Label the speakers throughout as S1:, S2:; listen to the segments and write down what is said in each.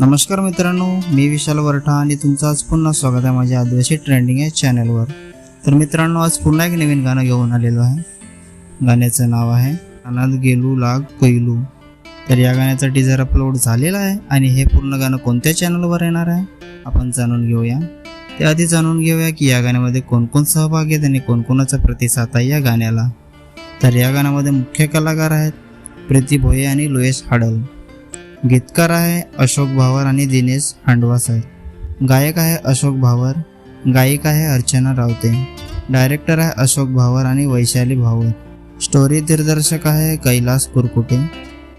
S1: नमस्कार मित्रांनो मी विशाल वरठा आणि तुमचं आज पुन्हा स्वागत आहे माझ्या आदिवासी ट्रेंडिंग या चॅनलवर. तर मित्रांनो आज पुन्हा एक नवीन गाणं घेऊन आलेलो आहे. गाण्याचं नाव आहे अनाथ गेलू लाग कोयलू तर या गाण्याचा टीजर अपलोड झालेला आहे आणि हे पूर्ण गाणं कोणत्या चॅनलवर येणार आहे आपण जाणून घेऊया. त्याआधी जाणून घेऊया की या गाण्यामध्ये कोणकोण सहभागी आहेत आणि कोणकोणाचा प्रतिसाद आहे या गाण्याला. तर या गाण्यामध्ये मुख्य कलाकार आहेत प्रीती भोये आणि लोयस हाडल. गीतकार आहे अशोक भावर आणि दिनेश हांडवासाहेब गायक आहे अशोक भावर गायिका आहे अर्चना रावते. डायरेक्टर आहे अशोक भावर आणि वैशाली भावर स्टोरी दिग्दर्शक आहे कैलास कुरकुटे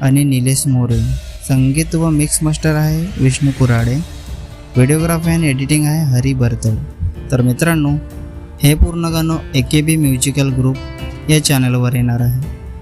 S1: आणि निलेश मोरे. संगीत व मिक्स मास्टर आहे विष्णू कुराडे. व्हिडिओग्राफी आणि एडिटिंग आहे हरी बर्तड. तर मित्रांनो हे पूर्ण गाणं ए के बी म्युझिकल ग्रुप या चॅनलवर येणार आहे.